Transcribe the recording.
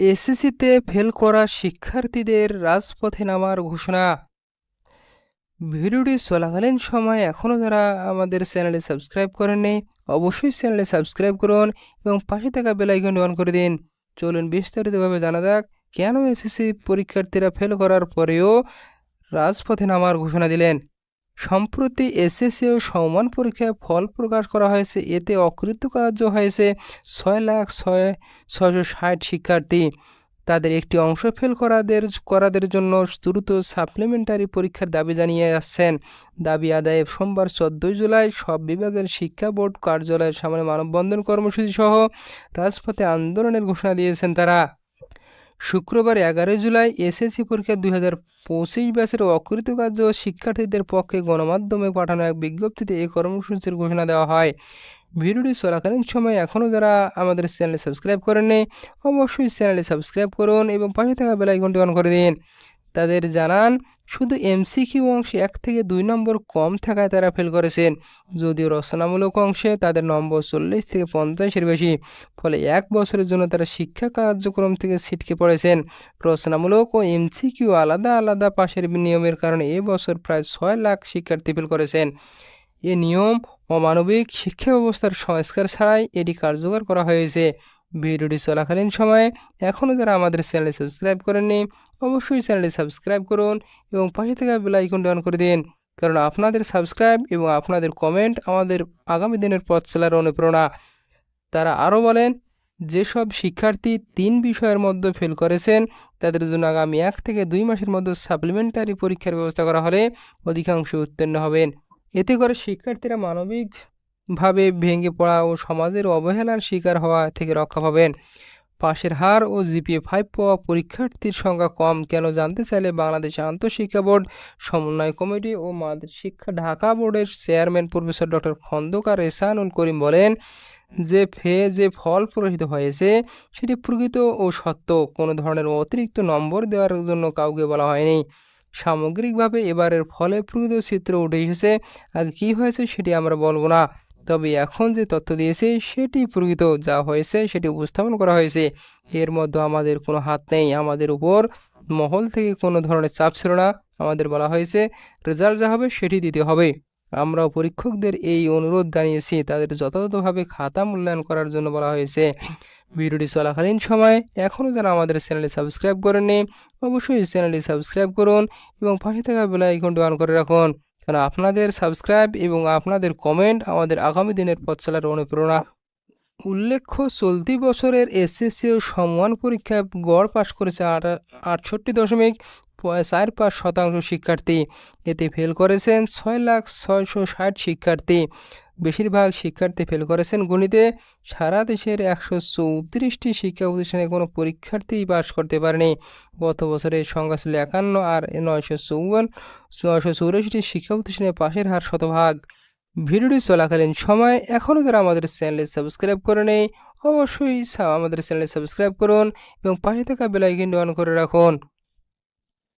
এসএসসিতে ফেল করা শিক্ষার্থীদের রাজপথে নামার ঘোষণা। ভিডিওটি চলাকালীন সময় এখনও যারা আমাদের চ্যানেলে সাবস্ক্রাইব করেননি, অবশ্যই চ্যানেলে সাবস্ক্রাইব করুন এবং পাশে থাকা বেলাইকনটি অন করে দিন। চলুন বিস্তারিতভাবে জানা যাক, কেন এসএসসি পরীক্ষার্থীরা ফেল করার পরেও রাজপথে নামার ঘোষণা দিলেন। সম্প্রতি এসএসসি ও সমান পরীক্ষায় ফল প্রকাশ করা হয়েছে। এতে অকৃতকার্য হয়েছে ছয় লাখ ছয় ছয়শো ষাট শিক্ষার্থী। তাদের একটি অংশ ফেল করাদের করাদের জন্য দ্রুত সাপ্লিমেন্টারি পরীক্ষার দাবি জানিয়ে আসছেন। দাবি আদায়ে সোমবার চোদ্দোই জুলাই সব বিভাগের শিক্ষা বোর্ড কার্যালয়ের সামনে মানববন্ধন কর্মসূচি সহ রাজপথে আন্দোলনের ঘোষণা দিয়েছেন তারা। শুক্রবার এগারোই জুলাই এসএসসি পরীক্ষা দুই হাজার পঁচিশ ব্যাচের অকৃতকার্য শিক্ষার্থীদের পক্ষে গণমাধ্যমে পাঠানো এক বিজ্ঞপ্তিতে এই কর্মসূচির ঘোষণা দেওয়া হয়। ভিডিওটি চলাকালীন সময় এখনও যারা আমাদের চ্যানেলে সাবস্ক্রাইব করেননি, অবশ্যই চ্যানেলে সাবস্ক্রাইব করুন এবং পাশে থাকা বেলাইকনটি অন করে দিন। তাদের জানান, শুধু এমসিকিউ অংশে এক থেকে দুই নম্বর কম থাকায় তারা ফেল করেছেন। যদিও রচনামূলক অংশে তাদের নম্বর চল্লিশ থেকে পঞ্চাশের বেশি, ফলে এক বছরের জন্য তারা শিক্ষা কার্যক্রম থেকে ছিটকে পড়েছেন। রচনামূলক ও এমসিকিউ আলাদা আলাদা পাশের নিয়মের কারণে এবছর প্রায় ছয় লাখ শিক্ষার্থী ফেল করেছেন। এ নিয়ম অমানবিক শিক্ষা ব্যবস্থার সংস্কার ছাড়াই এটি কার্যকর করা হয়েছে। ভিডিওটি চলাকালীন সময়ে এখনও যারা আমাদের চ্যানেলে সাবস্ক্রাইব করেননি, অবশ্যই চ্যানেলটি সাবস্ক্রাইব করুন এবং পাশে থাকা বেল আইকনটি করে দিন। কারণ আপনাদের সাবস্ক্রাইব এবং আপনাদের কমেন্ট আমাদের আগামী দিনের পথ চলার অনুপ্রেরণা। তারা আরও বলেন, যেসব শিক্ষার্থী তিন বিষয়ের মধ্যে ফেল করেছেন, তাদের জন্য আগামী এক থেকে দুই মাসের মধ্যে সাপ্লিমেন্টারি পরীক্ষার ব্যবস্থা করা হলে অধিকাংশ উত্তীর্ণ হবেন। এতে করে শিক্ষার্থীরা মানবিকভাবে ভেঙে পড়া ও সমাজের অবহেলার শিকার হওয়া থেকে রক্ষা পাবেন। পাশের হার ও জিপিএ ফাইভ পাওয়া পরীক্ষার্থীর সংখ্যা কম, কেন জানতে চাইলে বাংলাদেশ আন্তঃশিক্ষা বোর্ড, সমন্বয় কমিটি ও শিক্ষা ঢাকা বোর্ডের chairman professor doctor Khondokar Ehsanul Karim বলেন, যে ফে, যে ফল প্রকাশিত হয়েছে সেটি প্রকৃত ও সত্য। কোনো ধরনের অতিরিক্ত নম্বর দেওয়ার জন্য কাউকে বলা হয়নি। সামগ্রিকভাবে এবারের ফলে প্রকৃত চিত্র উঠে এসেছে। আগে কী হয়েছে সেটি আমরা বলব না। তবে এখন যে তথ্য দিয়েছে, সেটি প্রকৃত যা হয়েছে, সেটি উপস্থাপন করা হয়েছে। এর মধ্যে আমাদের কোনো হাত নেই। আমাদের উপর মহল থেকে কোনো ধরনের চাপ ছিল না। আমাদের বলা হয়েছে, রেজাল্ট যা হবে, সেটি দিতে হবে। আমরাও পরীক্ষকদের এই অনুরোধ জানিয়েছি, তাদের যথাযথভাবে খাতা মূল্যায়ন করার জন্য বলা হয়েছে। ভিডিওটি চলাকালীন সময় এখনও যারা আমাদের চ্যানেলে সাবস্ক্রাইব করেননি, অবশ্যই চ্যানেলটি সাবস্ক্রাইব করুন এবং পাশে থাকা বেল আইকনটি অন করে রাখুন। কারণ আপনাদের সাবস্ক্রাইব এবং আপনাদের কমেন্ট আমাদের আগামী দিনের পথ চলার অনুপ্রেরণা। উল্লেখ্য, চলতি বছরের এসএসসি ও সম্মান পরীক্ষায় গড় পাশ করেছে আটষট্টি দশমিক চার পাঁচ শতাংশ শিক্ষার্থী। এতে ফেল করেছেন ছয় লাখ ছয়শো ষাট শিক্ষার্থী। বেশিরভাগ শিক্ষার্থী ফেল করেছেন গণিতে। সারা দেশের একশো চৌত্রিশটি শিক্ষা প্রতিষ্ঠানে কোনো পরীক্ষার্থী পাশ করতে পারেনি। গত বছরের সংখ্যা ছিল একান্ন আর নয়শো চৌবন নয়শো চৌরাশিটি শিক্ষা প্রতিষ্ঠানে পাশের হার শতভাগ। ভিডিওটি চলাকালীন সময় এখনও যারা আমাদের চ্যানেলে সাবস্ক্রাইব করে নেই, অবশ্যই আমাদের চ্যানেলে সাবস্ক্রাইব করুন এবং পাশে থাকা বেলাইকিনটি অন করে রাখুন।